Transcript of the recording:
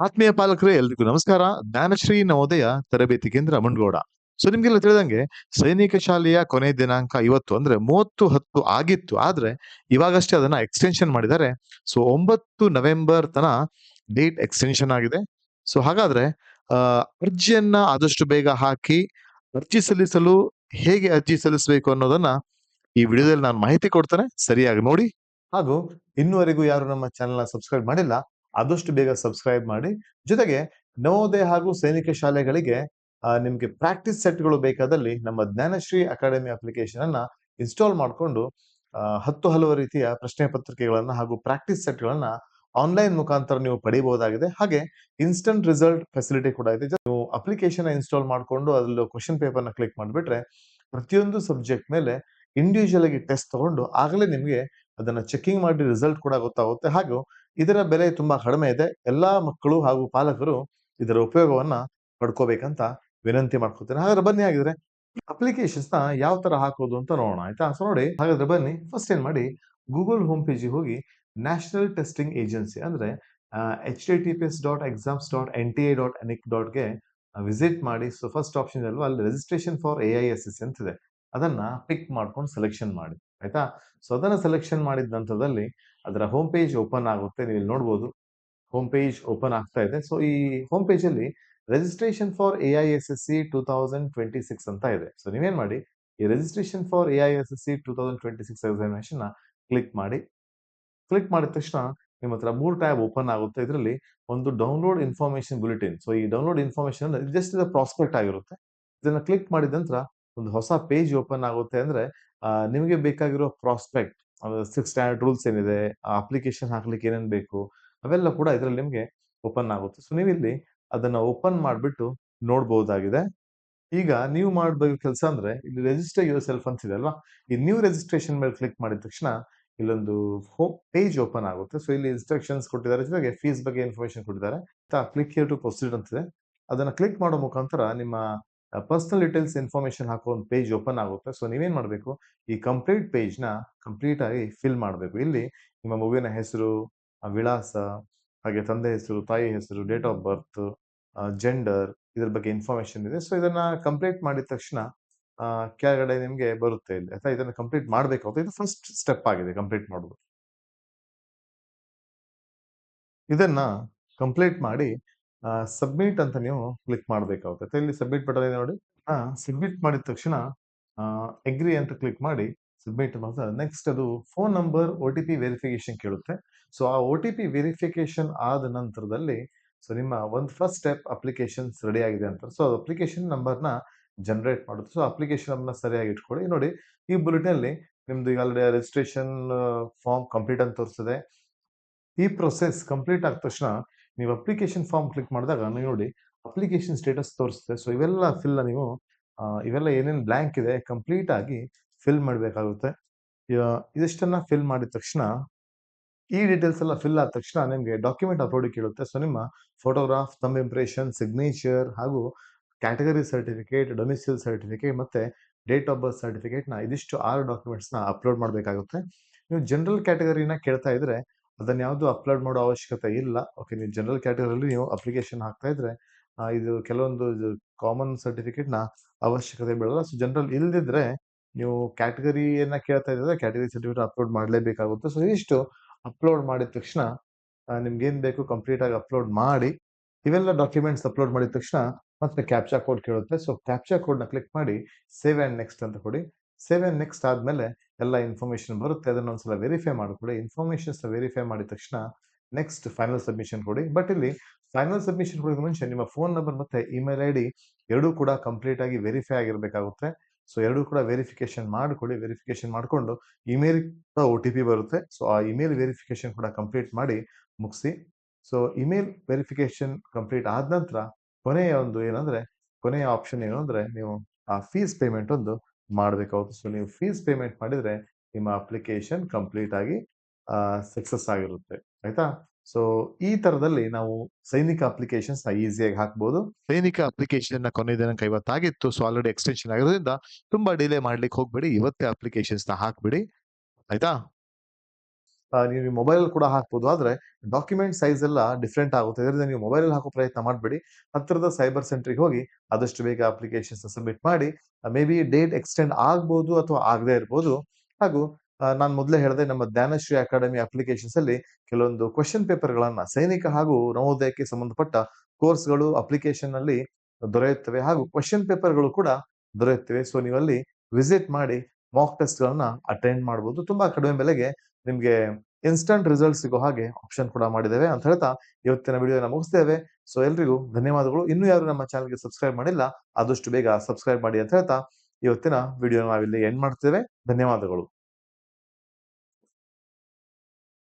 ಆತ್ಮೀಯ ಪಾಲಕರೇ, ಎಲ್ರಿಗೂ ನಮಸ್ಕಾರ. ಜ್ಞಾನಶ್ರೀ ನವೋದಯ ತರಬೇತಿ ಕೇಂದ್ರ ಮುಂಡಗೋಡ ಸೊ, ನಿಮ್ಗೆಲ್ಲ ತಿಳಿದಂಗೆ ಸೈನಿಕ ಶಾಲೆಯ ಕೊನೆ ದಿನಾಂಕ ಇವತ್ತು ಅಂದ್ರೆ ಮೂವತ್ತು ಹತ್ತು ಆಗಿತ್ತು. ಆದ್ರೆ ಇವಾಗಷ್ಟೇ ಅದನ್ನ ಎಕ್ಸ್ಟೆನ್ಷನ್ ಮಾಡಿದ್ದಾರೆ. ಸೊ, ಒಂಬತ್ತು ನವೆಂಬರ್ ತನ ಡೇಟ್ ಎಕ್ಸ್ಟೆನ್ಷನ್ ಆಗಿದೆ. ಸೊ, ಹಾಗಾದ್ರೆ ಅರ್ಜಿಯನ್ನ ಆದಷ್ಟು ಬೇಗ ಹಾಕಿ ಅರ್ಜಿ ಸಲ್ಲಿಸಲು ಹೇಗೆ ಅರ್ಜಿ ಸಲ್ಲಿಸಬೇಕು ಅನ್ನೋದನ್ನ ಈ ವಿಡಿಯೋದಲ್ಲಿ ನಾನು ಮಾಹಿತಿ ಕೊಡ್ತೇನೆ. ಸರಿಯಾಗಿ ನೋಡಿ. ಹಾಗೂ ಇನ್ನುವರೆಗೂ ಯಾರು ನಮ್ಮ ಚಾನೆಲ್ ಸಬ್ಸ್ಕ್ರೈಬ್ ಮಾಡಿಲ್ಲ ಆದಷ್ಟು ಬೇಗ ಸಬ್ಸ್ಕ್ರೈಬ್ ಮಾಡಿ. ಜೊತೆಗೆ ನವೋದಯ ಹಾಗೂ ಸೈನಿಕ ಶಾಲೆಗಳಿಗೆ ನಿಮಗೆ ಪ್ರಾಕ್ಟೀಸ್ ಸೆಟ್ಗಳು ಬೇಕಾದಲ್ಲಿ ನಮ್ಮ ಜ್ಞಾನಶ್ರೀ ಅಕಾಡೆಮಿ ಅಪ್ಲಿಕೇಶನ್ ಅನ್ನ ಇನ್ಸ್ಟಾಲ್ ಮಾಡಿಕೊಂಡು ಹತ್ತು ಹಲವು ರೀತಿಯ ಪ್ರಶ್ನೆ ಪತ್ರಿಕೆಗಳನ್ನು ಹಾಗೂ ಪ್ರಾಕ್ಟೀಸ್ ಸೆಟ್ಗಳನ್ನು ಆನ್ಲೈನ್ ಮುಖಾಂತರ ನೀವು ಪಡೆಯಬಹುದಾಗಿದೆ ಹಾಗೆ ಇನ್ಸ್ಟಂಟ್ ರಿಸಲ್ಟ್ ಫೆಸಿಲಿಟಿ ಕೂಡ ಇದೆ. ನೀವು ಅಪ್ಲಿಕೇಶನ್ ಇನ್ಸ್ಟಾಲ್ ಮಾಡಿಕೊಂಡು ಅದರಲ್ಲಿ ಕ್ವಶನ್ ಪೇಪರ್ನ ಕ್ಲಿಕ್ ಮಾಡಿಬಿಟ್ರೆ ಪ್ರತಿಯೊಂದು ಸಬ್ಜೆಕ್ಟ್ ಮೇಲೆ ಇಂಡಿವಿಜುವಲ್ ಆಗಿ ಟೆಸ್ಟ್ ತಗೊಂಡು ಆಗಲೇ ನಿಮಗೆ ಅದನ್ನ ಚೆಕಿಂಗ್ ಮಾಡಿ ರಿಸಲ್ಟ್ ಕೂಡ ಗೊತ್ತಾಗುತ್ತೆ. ಹಾಗೂ ಇದರ ಬೆಲೆ ತುಂಬಾ ಕಡಿಮೆ ಇದೆ. ಎಲ್ಲಾ ಮಕ್ಕಳು ಹಾಗೂ ಪಾಲಕರು ಇದರ ಉಪಯೋಗವನ್ನ ಪಡ್ಕೋಬೇಕಂತ ವಿನಂತಿ ಮಾಡ್ಕೊತೇನೆ ಹಾಗಾದ್ರೆ ಬನ್ನಿ ಆಗಿದ್ರೆ ಅಪ್ಲಿಕೇಶನ್ಸ್ನ ಯಾವ ತರ ಹಾಕೋದು ಅಂತ ನೋಡೋಣ, ಆಯ್ತಾ? ಸೊ ನೋಡಿ, ಹಾಗಾದ್ರೆ ಬನ್ನಿ ಫಸ್ಟ್ ಏನ್ ಮಾಡಿ ಗೂಗಲ್ ಹೋಮ್ ಪೇಜ್ ಹೋಗಿ ನ್ಯಾಷನಲ್ ಟೆಸ್ಟಿಂಗ್ ಏಜೆನ್ಸಿ ಅಂದ್ರೆ H D T P S dot exams dot N T I dot nic ಡಾಟ್ಗೆ visit ಮಾಡಿ. ಸೊ ಫಸ್ಟ್ ಆಪ್ಷನ್ ಅಲ್ವಾ? ಅಲ್ಲಿ registration for A I S S ಅಂತಿದೆ ಅದನ್ನ ಪಿಕ್ ಮಾಡ್ಕೊಂಡು ಸೆಲೆಕ್ಷನ್ ಮಾಡಿ, ಆಯ್ತಾ? ಸೊ ಅದನ್ನ ಸೆಲೆಕ್ಷನ್ ಮಾಡಿದ ನಂತರದಲ್ಲಿ ಅದರ ಹೋಮ್ ಪೇಜ್ ಓಪನ್ ಆಗುತ್ತೆ, ನೀವು ಇಲ್ಲಿ ನೋಡ್ಬೋದು. ಹೋಮ್ ಪೇಜ್ ಓಪನ್ ಆಗ್ತಾ ಇದೆ. ಸೊ ಈ ಹೋಮ್ ಪೇಜ್ ಅಲ್ಲಿ registration for A I S S C two thousand twenty six ಅಂತ ಇದೆ. ಸೊ ನೀವೇನ್ ಮಾಡಿ, ಈ registration for A I S S C two thousand twenty six examination click ಮಾಡಿ. ಕ್ಲಿಕ್ ಮಾಡಿದ ತಕ್ಷಣ ನಿಮ್ಮ ಹತ್ರ ಮೂರು ಟ್ಯಾಬ್ ಓಪನ್ ಆಗುತ್ತೆ. ಇದರಲ್ಲಿ ಒಂದು ಡೌನ್ಲೋಡ್ ಇನ್ಫಾರ್ಮೇಶನ್ ಬುಲೆಟಿನ್ ಸೊ ಈ ಡೌನ್ಲೋಡ್ ಇನ್ಫಾರ್ಮೇಶನ್ ಜಸ್ಟ್ ಇದು ಪ್ರಾಸ್ಪೆಕ್ಟ್ ಆಗಿರುತ್ತೆ. ಇದನ್ನ ಕ್ಲಿಕ್ ಮಾಡಿದ ನಂತರ ಒಂದು ಹೊಸ ಪೇಜ್ ಓಪನ್ ಆಗುತ್ತೆ. ಅಂದ್ರೆ ನಿಮಗೆ ಬೇಕಾಗಿರೋ ಪ್ರಾಸ್ಪೆಕ್ಟ್ ಸಿಕ್ಸ್ ಸ್ಟ್ಯಾಂಡರ್ಡ್ ರೂಲ್ಸ್ ಏನಿದೆ, ಆ ಅಪ್ಲಿಕೇಶನ್ ಹಾಕ್ಲಿಕ್ಕೆ ಏನೇನು ಬೇಕು, ಅವೆಲ್ಲ ಕೂಡ ಇದರಲ್ಲಿ ನಿಮಗೆ ಓಪನ್ ಆಗುತ್ತೆ. ಸೊ ನೀವು ಇಲ್ಲಿ ಅದನ್ನು ಓಪನ್ ಮಾಡಿಬಿಟ್ಟು ನೋಡ್ಬೋದಾಗಿದೆ. ಈಗ ನೀವು ಮಾಡಬೇಕು ಕೆಲಸ ಅಂದರೆ ಇಲ್ಲಿ ರಿಜಿಸ್ಟರ್ ಯುವರ್ ಸೆಲ್ಫ್ ಅಂತಿದೆ ಅಲ್ವಾ? ಈ ನ್ಯೂ ರಿಜಿಸ್ಟ್ರೇಷನ್ ಮೇಲೆ ಕ್ಲಿಕ್ ಮಾಡಿದ ತಕ್ಷಣ ಇಲ್ಲೊಂದು ಹೋಮ್ ಪೇಜ್ ಓಪನ್ ಆಗುತ್ತೆ. ಸೊ, ಇಲ್ಲಿ ಇನ್ಸ್ಟ್ರಕ್ಷನ್ಸ್ ಕೊಟ್ಟಿದ್ದಾರೆ. ಜೊತೆಗೆ ಫೀಸ್ ಬಗ್ಗೆ ಇನ್ಫಾರ್ಮೇಶನ್ ಕೊಟ್ಟಿದ್ದಾರೆ. ಕ್ಲಿಕ್ ಹಿಯರ್ ಟು ಪ್ರೊಸೀಡ್ ಅಂತಿದೆ ಅದನ್ನು ಕ್ಲಿಕ್ ಮಾಡೋ ಮುಖಾಂತರ ನಿಮ್ಮ ಪರ್ಸನಲ್ ಡೀಟೇಲ್ಸ್ ಇನ್ಫಾರ್ಮೇಶನ್ ಹಾಕೋ ಒಂದು ಪೇಜ್ ಓಪನ್ ಆಗುತ್ತೆ. ಸೊ ನೀವೇನು ಮಾಡಬೇಕು? ಈ ಕಂಪ್ಲೀಟ್ ಪೇಜ್ನ ಕಂಪ್ಲೀಟ್ ಆಗಿ ಫಿಲ್ ಮಾಡಬೇಕು. ಇಲ್ಲಿ ನಿಮ್ಮ ಮಗುವಿನ ಹೆಸರು ವಿಳಾಸ, ಹಾಗೆ ತಂದೆ ಹೆಸರು, ತಾಯಿ ಹೆಸರು ಡೇಟ್ ಆಫ್ ಬರ್ತ್ ಜೆಂಡರ್ ಇದ್ರ ಬಗ್ಗೆ ಇನ್ಫಾರ್ಮೇಶನ್ ಇದೆ. ಸೊ ಇದನ್ನ ಕಂಪ್ಲೀಟ್ ಮಾಡಿದ ತಕ್ಷಣ ಕೆಳಗಡೆ ನಿಮಗೆ ಬರುತ್ತೆ ಇಲ್ಲಿ. ಅಥವಾ ಇದನ್ನ ಕಂಪ್ಲೀಟ್ ಮಾಡಬೇಕಾಗುತ್ತೆ ಇದು ಫಸ್ಟ್ ಸ್ಟೆಪ್ ಆಗಿದೆ ಕಂಪ್ಲೀಟ್ ಮಾಡೋದು ಇದನ್ನ ಕಂಪ್ಲೀಟ್ ಮಾಡಿ ಸಬ್ಮಿಟ್ ಅಂತ ನೀವು ಕ್ಲಿಕ್ ಮಾಡಬೇಕಾಗುತ್ತೆ? ಇಲ್ಲಿ ಸಬ್ಮಿಟ್ ಬಟನ್ ಇದೆ ನೋಡಿ. ಸಬ್ಮಿಟ್ ಮಾಡಿದ ತಕ್ಷಣ ಎಗ್ರಿ ಅಂತ ಕ್ಲಿಕ್ ಮಾಡಿ ಸಬ್ಮಿಟ್ ಮಾಡಿದ ನೆಕ್ಸ್ಟ್ ಅದು phone number O T P verification ಕೇಳುತ್ತೆ. ಸೊ ಆ ಒ ಟಿ ಪಿ ವೆರಿಫಿಕೇಶನ್ ಆದ ನಂತರದಲ್ಲಿ ಸೊ ನಿಮ್ಮ ಒಂದು ಫಸ್ಟ್ ಸ್ಟೆಪ್ ಅಪ್ಲಿಕೇಶನ್ಸ್ ರೆಡಿ ಆಗಿದೆ ಅಂತ. ಸೊ ಅಪ್ಲಿಕೇಶನ್ ನಂಬರ್ನ ಜನರೇಟ್ ಮಾಡುತ್ತೆ. ಸೊ ಅಪ್ಲಿಕೇಶನ್ ನಂಬರ್ನ ಸರಿಯಾಗಿ ಇಟ್ಕೊಳ್ಳಿ. ನೋಡಿ, ಈ ಬುಲೆಟಿನ್ ಅಲ್ಲಿ ನಿಮ್ದು ಈಗ ಆಲ್ರೆಡಿ ರಿಜಿಸ್ಟ್ರೇಷನ್ ಫಾರ್ಮ್ ಕಂಪ್ಲೀಟ್ ಅಂತ ತೋರಿಸ್ತದೆ ಈ ಪ್ರೊಸೆಸ್ ಕಂಪ್ಲೀಟ್ ಆದ ತಕ್ಷಣ ನೀವು ಅಪ್ಲಿಕೇಶನ್ ಫಾರ್ಮ್ ಕ್ಲಿಕ್ ಮಾಡಿದಾಗ ನೋಡಿ ಅಪ್ಲಿಕೇಶನ್ ಸ್ಟೇಟಸ್ ತೋರಿಸುತ್ತೆ. ಸೊ ಇವೆಲ್ಲ ಫಿಲ್ ನೀವು ಇವೆಲ್ಲ ಏನೇನು ಬ್ಲ್ಯಾಂಕ್ ಇದೆ ಕಂಪ್ಲೀಟ್ ಆಗಿ ಫಿಲ್ ಮಾಡಬೇಕಾಗುತ್ತೆ. ಇದಿಷ್ಟನ್ನ ಫಿಲ್ ಮಾಡಿದ ತಕ್ಷಣ, ಈ ಡೀಟೇಲ್ಸ್ ಎಲ್ಲ ಫಿಲ್ ಆದ ತಕ್ಷಣ ನಿಮಗೆ ಡಾಕ್ಯುಮೆಂಟ್ ಅಪ್ಲೋಡ್ ಕೇಳುತ್ತೆ. ಸೊ ನಿಮ್ಮ ಫೋಟೋಗ್ರಾಫ್ ತಮ್ಮ ಇಂಪ್ರೆಷನ್ ಸಿಗ್ನೇಚರ್ ಹಾಗೂ ಕ್ಯಾಟಗರಿ ಸರ್ಟಿಫಿಕೇಟ್ ಡೊಮಿಸಿಲ್ ಸರ್ಟಿಫಿಕೇಟ್ ಮತ್ತೆ ಡೇಟ್ ಆಫ್ ಬರ್ತ್ ಸರ್ಟಿಫಿಕೇಟ್ನ ಇದಿಷ್ಟು ಆರು ಡಾಕ್ಯುಮೆಂಟ್ಸ್ನ ಅಪ್ಲೋಡ್ ಮಾಡಬೇಕಾಗುತ್ತೆ. ನೀವು ಜನರಲ್ ಕ್ಯಾಟಗರಿನ ಕೇಳ್ತಾ ಇದ್ರೆ ಅದನ್ನ ಯಾವುದು ಅಪ್ಲೋಡ್ ಮಾಡೋ ಅವಶ್ಯಕತೆ ಇಲ್ಲ. ಓಕೆ ನೀವು ಜನರಲ್ ಕ್ಯಾಟಗರಿಯಲ್ಲಿ ನೀವು ಅಪ್ಲಿಕೇಶನ್ ಹಾಕ್ತಾ ಇದ್ರೆ ಇದು ಕೆಲವೊಂದು ಕಾಮನ್ ಸರ್ಟಿಫಿಕೇಟ್ನ ಅವಶ್ಯಕತೆ ಬೀಳಲ್ಲ. ಸೊ ಜನರಲ್ ಇಲ್ದಿದ್ರೆ ನೀವು ಕ್ಯಾಟಗರಿಯನ್ನು ಕೇಳ್ತಾ ಇದ್ದರೆ ಕ್ಯಾಟಗರಿ ಸರ್ಟಿಫಿಕೇಟ್ ಅಪ್ಲೋಡ್ ಮಾಡಲೇಬೇಕಾಗುತ್ತೆ. ಸೊ ಇಷ್ಟು ಅಪ್ಲೋಡ್ ಮಾಡಿದ ತಕ್ಷಣ ನಿಮ್ಗೇನು ಬೇಕು ಕಂಪ್ಲೀಟ್ ಆಗಿ ಅಪ್ಲೋಡ್ ಮಾಡಿ, ಇವೆಲ್ಲ ಡಾಕ್ಯುಮೆಂಟ್ಸ್ ಅಪ್ಲೋಡ್ ಮಾಡಿದ ತಕ್ಷಣ ಮತ್ತೆ ಕ್ಯಾಪ್ಚಾ ಕೋಡ್ ಕೇಳುತ್ತೆ. ಸೊ ಕ್ಯಾಪ್ಚಾ ಕೋಡ್ನ ಕ್ಲಿಕ್ ಮಾಡಿ ಸೇವ್ ಆ್ಯಂಡ್ ನೆಕ್ಸ್ಟ್ ಅಂತ ಕೊಡಿ. ಸೇವ್ ಆ್ಯಂಡ್ ನೆಕ್ಸ್ಟ್ ಆದ್ಮೇಲೆ ಎಲ್ಲ ಇನ್ಫಾರ್ಮೇಶನ್ ಬರುತ್ತೆ, ಅದನ್ನ ಒಂದ್ಸಲ ವೆರಿಫೈ ಮಾಡಿಕೊಳ್ಳಿ ಇನ್ಫಾರ್ಮೇಶನ್ಸ್ ವೆರಿಫೈ ಮಾಡಿದ ತಕ್ಷಣ ನೆಕ್ಸ್ಟ್ ಫೈನಲ್ ಸಬ್ಮಿಷನ್ ಕೊಡಿ. ಬಟ್ ಇಲ್ಲಿ ಫೈನಲ್ ಸಬ್ಮಿಷನ್ ಕೊಡೋದು ಮುಂಚೆ ನಿಮ್ಮ ಫೋನ್ ನಂಬರ್ ಮತ್ತೆ ಇಮೇಲ್ ಐ ಡಿ ಎರಡೂ ಕೂಡ ಕಂಪ್ಲೀಟ್ ಆಗಿ ವೆರಿಫೈ ಆಗಿರ್ಬೇಕಾಗುತ್ತೆ. ಸೊ ಎರಡೂ ಕೂಡ ವೆರಿಫಿಕೇಶನ್ ಮಾಡಿಕೊಡಿ. ವೆರಿಫಿಕೇಶನ್ ಮಾಡಿಕೊಂಡು ಇಮೇಲ್ ಕೂಡ ಒ ಟಿ ಪಿ ಬರುತ್ತೆ. ಸೊ ಆ ಇಮೇಲ್ ವೆರಿಫಿಕೇಶನ್ ಕೂಡ ಕಂಪ್ಲೀಟ್ ಮಾಡಿ ಮುಗಿಸಿ. ಸೊ ಇಮೇಲ್ ವೆರಿಫಿಕೇಶನ್ ಕಂಪ್ಲೀಟ್ ಆದ ನಂತರ ಕೊನೆಯ ಒಂದು ಏನಂದ್ರೆ, ಕೊನೆಯ ಆಪ್ಷನ್ ಏನು ಅಂದ್ರೆ ನೀವು ಆ ಫೀಸ್ ಪೇಮೆಂಟ್ ಒಂದು ಮಾಡಬೇಕಾಗುತ್ತೆ. ಸೊ ನೀವು ಫೀಸ್ ಪೇಮೆಂಟ್ ಮಾಡಿದರೆ ನಿಮ್ಮ ಅಪ್ಲಿಕೇಶನ್ ಕಂಪ್ಲೀಟ್ ಆಗಿ ಸಕ್ಸಸ್ ಆಗಿರುತ್ತೆ. ಆಯ್ತಾ? ಸೊ ಈ ತರದಲ್ಲಿ ನಾವು ಸೈನಿಕ ಅಪ್ಲಿಕೇಶನ್ಸ್ನ ಈಸಿಯಾಗಿ ಹಾಕ್ಬೋದು. ಸೈನಿಕ ಅಪ್ಲಿಕೇಶನ್ನ ಕೊನೆ ದಿನಾಂಕ ಇವತ್ತಾಗಿತ್ತು. ಸೊ ಆಲ್ರೆಡಿ ಎಕ್ಸ್ಟೆನ್ಷನ್ ಆಗಿರೋದ್ರಿಂದ ತುಂಬಾ ಡಿಲೇ ಮಾಡ್ಲಿಕ್ಕೆ ಹೋಗ್ಬೇಡಿ. ಇವತ್ತೇ ಅಪ್ಲಿಕೇಶನ್ಸ್ನ ಹಾಕ್ಬಿಡಿ. ಆಯ್ತಾ? ನೀವು ಮೊಬೈಲ್ ಕೂಡ ಹಾಕ್ಬೋದು. ಆದ್ರೆ ಡಾಕ್ಯುಮೆಂಟ್ ಸೈಜ್ ಎಲ್ಲ ಡಿಫ್ರೆಂಟ್ ಆಗುತ್ತೆ. ಇದರಿಂದ ನೀವು ಮೊಬೈಲ್ ಹಾಕೋ ಪ್ರಯತ್ನ ಮಾಡಬೇಡಿ. ಹತ್ತಿರದ ಸೈಬರ್ ಸೆಂಟ್ರಿಗೆ ಹೋಗಿ ಆದಷ್ಟು ಬೇಗ ಅಪ್ಲಿಕೇಶನ್ ಸಬ್ಮಿಟ್ ಮಾಡಿ. ಮೇ ಬಿ ಡೇಟ್ ಎಕ್ಸ್ಟೆಂಡ್ ಆಗ್ಬೋದು ಅಥವಾ ಆಗದೇ ಇರ್ಬೋದು. ಹಾಗೂ ನಾನು ಮೊದಲೇ ಹೇಳಿದೆ ನಮ್ಮ ಜ್ಞಾನಶ್ರೀ ಅಕಾಡೆಮಿ ಅಪ್ಲಿಕೇಶನ್ಸ್ ಅಲ್ಲಿ ಕೆಲವೊಂದು ಕ್ವಶನ್ ಪೇಪರ್ ಗಳನ್ನ ಸೈನಿಕ ಹಾಗೂ ನವೋದಯಕ್ಕೆ ಸಂಬಂಧಪಟ್ಟ ಕೋರ್ಸ್ಗಳು ಅಪ್ಲಿಕೇಶನ್ ಅಲ್ಲಿ ದೊರೆಯುತ್ತವೆ. ಹಾಗೂ ಕ್ವಶನ್ ಪೇಪರ್ಗಳು ಕೂಡ ದೊರೆಯುತ್ತವೆ. ಸೊ ನೀವಲ್ಲಿ ವಿಸಿಟ್ ಮಾಡಿ ಮಾಕ್ ಟೆಸ್ಟ್ ಗಳನ್ನ ಅಟೆಂಡ್ ಮಾಡಬಹುದು ತುಂಬಾ ಕಡಿಮೆ ಬೆಲೆಗೆ ನಿಮ್ಗೆ ಇನ್ಸ್ಟಂಟ್ ರಿಸಲ್ಟ್ ಸಿಗೋ ಹಾಗೆ ಆಪ್ಷನ್ ಕೂಡ ಮಾಡಿದ್ದೇವೆ ಅಂತ ಹೇಳ್ತಾ ಇವತ್ತಿನ ವಿಡಿಯೋನ ಮುಗಿಸ್ತೇವೆ. ಸೊ ಎಲ್ರಿಗೂ ಧನ್ಯವಾದಗಳು. ಇನ್ನೂ ಯಾರು ನಮ್ಮ ಚಾನಲ್ಗೆ ಸಬ್ಸ್ಕ್ರೈಬ್ ಮಾಡಿಲ್ಲ, ಆದಷ್ಟು ಬೇಗ ಸಬ್ಸ್ಕ್ರೈಬ್ ಮಾಡಿ ಅಂತ ಹೇಳ್ತಾ ಇವತ್ತಿನ ವಿಡಿಯೋ ನಾವಿಲ್ಲಿ ಎಂಡ್ ಮಾಡ್ತೇವೆ. ಧನ್ಯವಾದಗಳು.